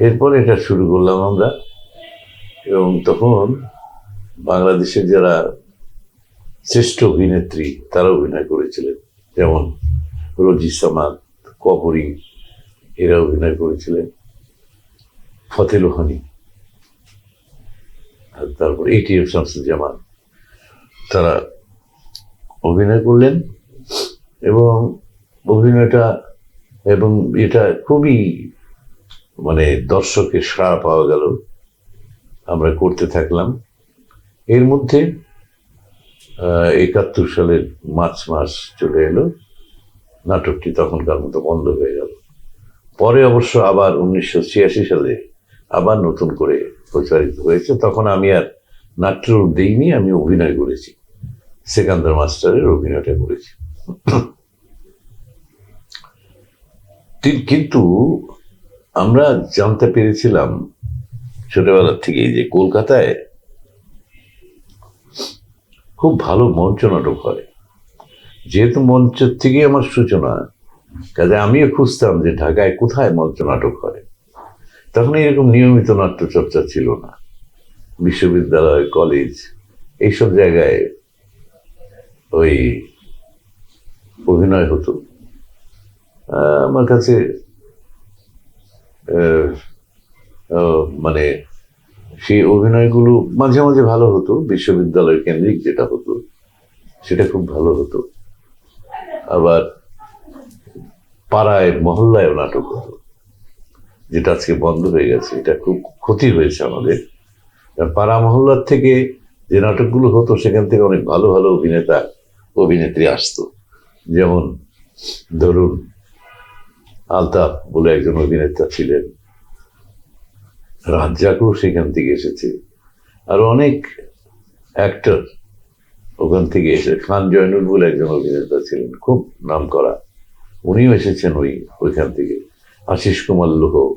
এরপর এটা শুরু করলাম আমরা। এবং তখন বাংলাদেশের যারা শ্রেষ্ঠ অভিনেত্রী তারা অভিনয় করেছিলেন। যেমন রোজি সামাদ, কবরী, এরা অভিনয় করেছিলেন। ফতেল হানি আর তারপর এটিএম শামসুজ্জামান, তারা অভিনয় করলেন। এবং অভিনয়টা এবং এটা খুবই মানে দর্শকের সাড়া পাওয়া গেল। আমরা করতে থাকলাম। এর মধ্যে একাত্তর সালের মার্চ মাস চলে এলো। নাটকটি তখনকার মতো বন্ধ হয়ে গেল। পরে অবশ্য আবার উনিশশো ছিয়াশি সালে আবার নতুন করে প্রচারিত হয়েছে। তখন আমি আর নাট্যরূপ দিইনি, আমি অভিনয় করেছি। সেকান্দার মাস্টারের অভিনয়টা করেছি। কিন্তু আমরা জানতে পেরেছিলাম ছোটবেলার থেকেই যে কলকাতায় খুব ভালো মঞ্চ নাটক হয়। যেহেতু মঞ্চের থেকে আমার সূচনা, কাজে আমিও খুঁজতাম যে ঢাকায় কোথায় মঞ্চ নাটক হয়। তখন এরকম নিয়মিত নাট্যচর্চা ছিল না। বিশ্ববিদ্যালয়, কলেজ, এইসব জায়গায় ওই অভিনয় হতো। আমার কাছে মানে সেই অভিনয়গুলো মাঝে মাঝে ভালো হতো বিশ্ববিদ্যালয় কেন্দ্রিক যেটা হতো, সেটা খুব ভালো হতো। আবার পাড়ায় মহল্লায় নাটক হতো, যেটা আজকে বন্ধ হয়ে গেছে। এটা খুব ক্ষতি হয়েছে আমাদের। পাড়া মহল্লার থেকে যে নাটকগুলো হতো, সেখান থেকে অনেক ভালো ভালো অভিনেতা, অভিনেত্রী আসতো। যেমন ধরুন আলতাফ বলে একজন অভিনেতা ছিলেন। রাজ্জাকও সেখান থেকে এসেছে। আর অনেক অ্যাক্টর ওখান থেকে এসে খান জয়নুল বলে একজন অভিনেতা ছিলেন, খুব নাম করা উনিও এসেছেন ওই ওইখান থেকে। আশিস কুমার লোহ।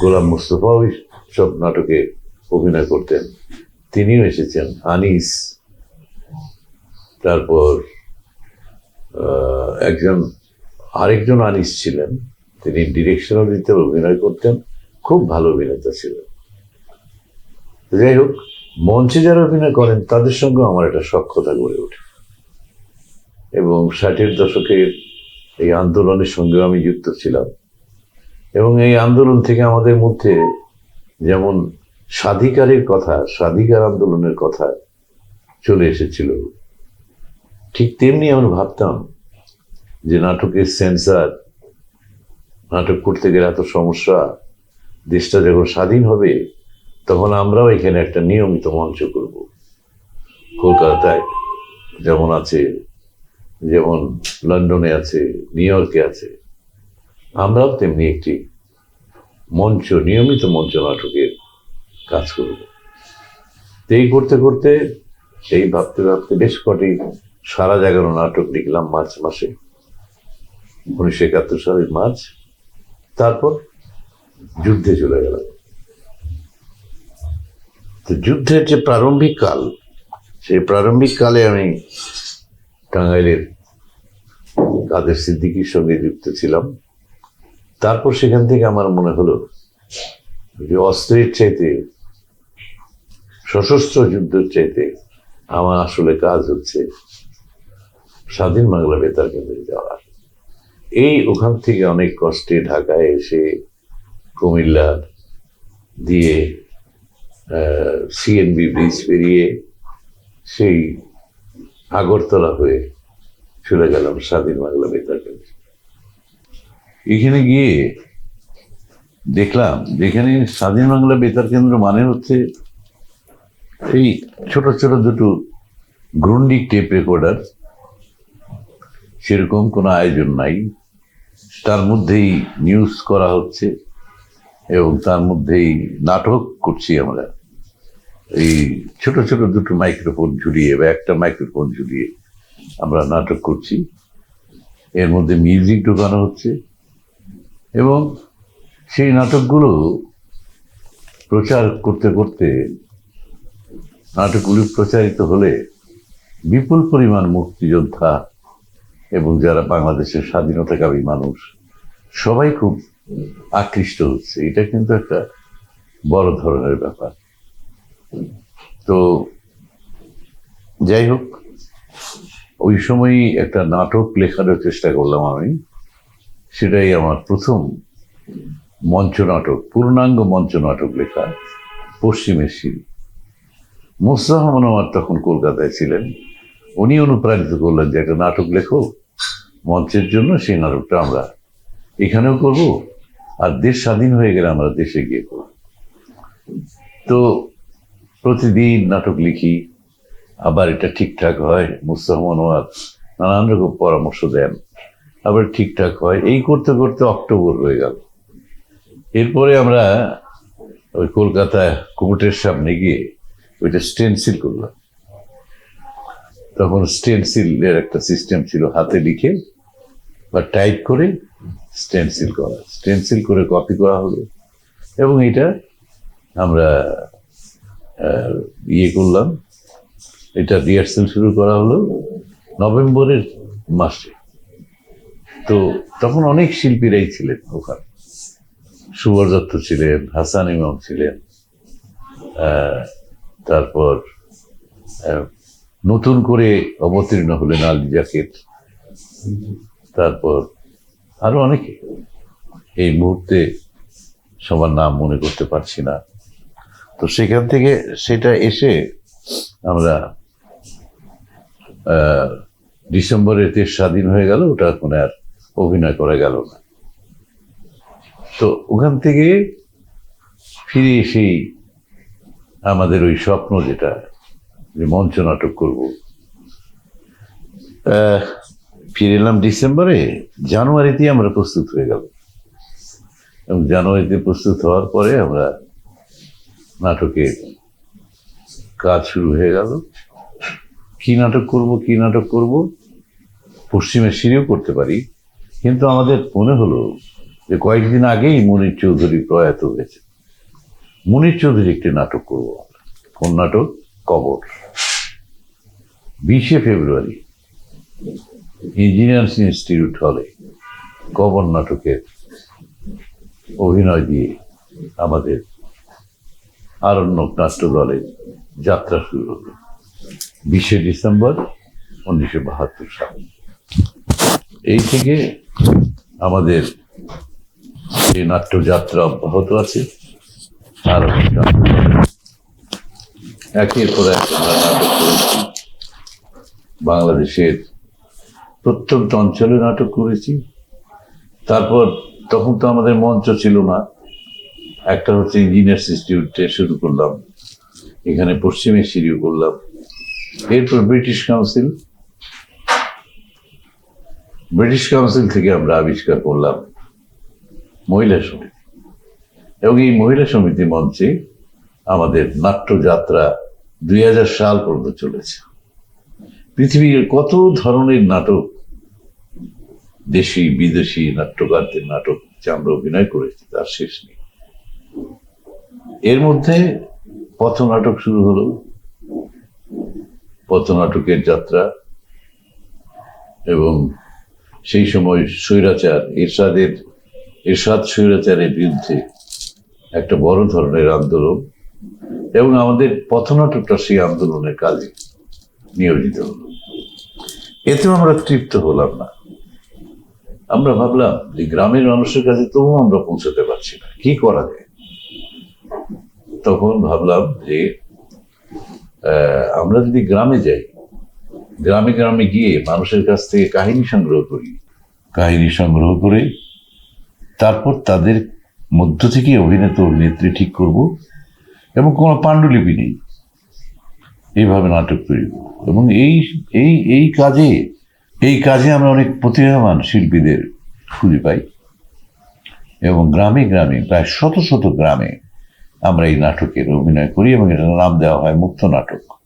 গোলাম মুস্তফা ওই সব নাটকে অভিনয় করতেন। তিনিও এসেছেন, আনিস। তারপর একজন আরেকজন আনিস ছিলেন। তিনি ডিরেকশনাল দিতে অভিনয় করতেন, খুব ভালো অভিনেতা ছিলেন। যাই হোক, মঞ্চে যারা অভিনয় করেন, তাদের সঙ্গে আমার একটা সক্ষতা গড়ে ওঠে। এবং ষাটের দশকের এই আন্দোলনের সঙ্গেও আমি যুক্ত ছিলাম। এবং এই আন্দোলন থেকে আমাদের মধ্যে যেমন স্বাধিকারের কথা, স্বাধিকার আন্দোলনের কথা চলে এসেছিল ঠিক তেমনি আমরা ভাবতাম যে নাটকের সেন্সার নাটক করতে গেলে এত সমস্যা, দেশটা যখন স্বাধীন হবে, তখন আমরাও এখানে একটা নিয়মিত মঞ্চ করব। কলকাতায় যেমন আছে, যেমন লন্ডনে আছে, নিউ ইয়র্কে আছে, আমরাও তেমনি একটি মঞ্চ, নিয়মিত মঞ্চ নাটকের কাজ করব। এই করতে করতে, এই ভাবতে ভাবতে বেশ কটি সারা জাগানো নাটক লিখলাম মার্চ মাসে, উনিশশো একাত্তর সালের মার্চ। তারপর যুদ্ধে চলে গেলাম। তো যুদ্ধের যে প্রারম্ভিক কাল, সেই প্রারম্ভিক কালে আমি টাঙ্গাইলের কাদের সিদ্দিকির সঙ্গে যুক্ত ছিলাম। তারপর সেখান থেকে আমার মনে হলো যে অস্ত্রের চাইতে, সশস্ত্র যুদ্ধের চাইতে আমার আসলে কাজ হচ্ছে স্বাধীন বাংলা বেতার কেন্দ্রে যাওয়া এই ওখান থেকে অনেক কষ্টে ঢাকায় এসে কুমিল্লার দিয়ে সিএনবি ব্রিজ পেরিয়ে সেই আগরতলা হয়ে চলে গেলাম স্বাধীন বাংলা বেতার কেন্দ্রে এখানে গিয়ে দেখলাম যেখানে স্বাধীন বাংলা বেতার কেন্দ্র মানে হচ্ছে এই ছোট ছোট দুটো গ্রুন্ডিক টেপ রেকর্ডার সেরকম কোনো আয়োজন নাই। তার মধ্যেই নিউজ করা হচ্ছে এবং তার মধ্যেই নাটক করছি আমরা। এই ছোট ছোট দুটো মাইক্রোফোন ঝুলিয়ে বা একটা মাইক্রোফোন ঝুলিয়ে আমরা নাটক করছি। এর মধ্যে মিউজিক ঢোকানো হচ্ছে এবং সেই নাটকগুলো প্রচার করতে করতে নাটকগুলি প্রচারিত হলে বিপুল পরিমাণ মুক্তিযোদ্ধা এবং যারা বাংলাদেশের স্বাধীনতাকামী মানুষ, সবাই খুব আকৃষ্ট হচ্ছে। এটা কিন্তু একটা বড় ধরনের ব্যাপার। তো যাই হোক, ওই সময়ই একটা নাটক লেখারও চেষ্টা করলাম আমি। সেটাই আমার প্রথম মঞ্চ নাটক, পূর্ণাঙ্গ মঞ্চ নাটক লেখা পশ্চিমের শিল মোস্তাহমান আমার তখন কলকাতায় ছিলেন। উনি অনুপ্রাণিত করলেন যে একটা নাটক লেখো, মঞ্চের জন্য সেই নাটকটা আমরা এখানেও করব, আর দেশ স্বাধীন হয়ে গেলে আমরা দেশে গিয়ে করব। তো প্রতিদিন নাটক লিখি, আবার এটা ঠিকঠাক হয় মুস্তাহমান ওয়াদ নানান রকম পরামর্শ দেন, আবার ঠিকঠাক হয়। এই করতে করতে অক্টোবর হয়ে গেল। এরপরে আমরা ওই কলকাতায় কোর্টের সামনে গিয়ে ওইটা স্টেনসিল করলাম। তখন স্টেনসিলের একটা সিস্টেম ছিল হাতে লিখে বা টাইপ করে স্টেনসিল করা। স্টেনসিল করে কপি করা হলো। এবং এটা আমরা ইয়ে করলাম। এটা রিহার্সেল শুরু করা হলো নভেম্বরের মাসে। তো তখন অনেক শিল্পীরাই ছিলেন ওখানে। সুবর দত্ত ছিলেন, হাসান ইমাম ছিলেন তারপর নতুন করে অবতীর্ণ হলেন আলী জাকের। তারপর আরও অনেকে। এই মুহূর্তে সবার নাম মনে করতে পারছি না। তো সেখান থেকে সেটা এসে আমরা ডিসেম্বরে দেশ স্বাধীন হয়ে গেল, ওটা এখন আর অভিনয় করা গেল না। তো ওখান থেকে ফিরে এসেই আমাদের ওই স্বপ্ন যেটা যে মঞ্চ নাটক করব। ফিরে এলাম ডিসেম্বরে। জানুয়ারিতে আমরা প্রস্তুত হয়ে গেল। এবং জানুয়ারিতে প্রস্তুত হওয়ার পরে আমরা নাটকে কাজ শুরু হয়ে গেল। কি নাটক করব, কি নাটক করব, পশ্চিমের সিঁড়িও করতে পারি। কিন্তু আমাদের মনে হলো যে কয়েকদিন আগেই মনির চৌধুরী প্রয়াত হয়েছে। মনির চৌধুরী একটি নাটক করব কোন নাটক? কবর। বিশে ফেব্রুয়ারি, ইঞ্জিনিয়ার্স ইনস্টিটিউট হলে কবর নাটকের অভিনয় দিয়ে আমাদের আরণ্যক নাট্য দলের যাত্রা শুরু হলো বিশে ডিসেম্বর, উনিশশো বাহাত্তর সাল। এই থেকে আমাদের এই নাট্যযাত্রা অব্যাহত আছে। আর একের পর এক আমরা নাটক করেছি। বাংলাদেশের প্রত্যন্ত অঞ্চলে নাটক করেছি। তারপর তখন তো আমাদের মঞ্চ ছিল না। একটা হচ্ছে ইঞ্জিনিয়ার্স ইনস্টিটিউটে শুরু করলাম। এখানে পশ্চিমে সিঁড়িও করলাম। এরপর ব্রিটিশ কাউন্সিল। ব্রিটিশ কাউন্সিল থেকে আমরা আবিষ্কার করলাম মহিলা সমিতি। এবং এই মহিলা সমিতি মঞ্চে আমাদের নাট্যযাত্রা দুই হাজার সাল পর্যন্ত চলেছে। পৃথিবীর কত ধরনের নাটক, দেশি, বিদেশি নাট্যকারদের নাটক যে আমরা অভিনয় করেছি, তার শেষ নেই। এর মধ্যে পথনাটক শুরু হলো, পথনাটকের যাত্রা, এবং সেই সময় স্বৈরাচার, এরশাদের, এরশাদ স্বৈরাচারের বিরুদ্ধে একটা বড় ধরনের আন্দোলন, এবং আমাদের পথনাটকটা সেই আন্দোলনের কাজে। নিয়োজিত। হলো এতেও আমরা তৃপ্ত হলাম না। আমরা ভাবলাম যে গ্রামের মানুষের কাছে তবুও আমরা পৌঁছাতে পারছি না। কি করা যায়? তখন ভাবলাম যে আমরা যদি গ্রামে যাই, গ্রামে গ্রামে গিয়ে মানুষের কাছ থেকে কাহিনী সংগ্রহ করি। কাহিনী সংগ্রহ করে তারপর তাদের মধ্য থেকে অভিনেতা অভিনেত্রী ঠিক করব এবং কোনো পাণ্ডুলিপি নেই। এইভাবে নাটক তৈরি করব। এবং এই এই এই কাজে এই কাজে আমরা অনেক প্রতিভাবান শিল্পীদের খুঁজে পাই। এবং গ্রামে গ্রামে, প্রায় শত শত গ্রামে আমরা এই নাটকের অভিনয় করি এবং এটার নাম দেওয়া হয় মুক্ত নাটক।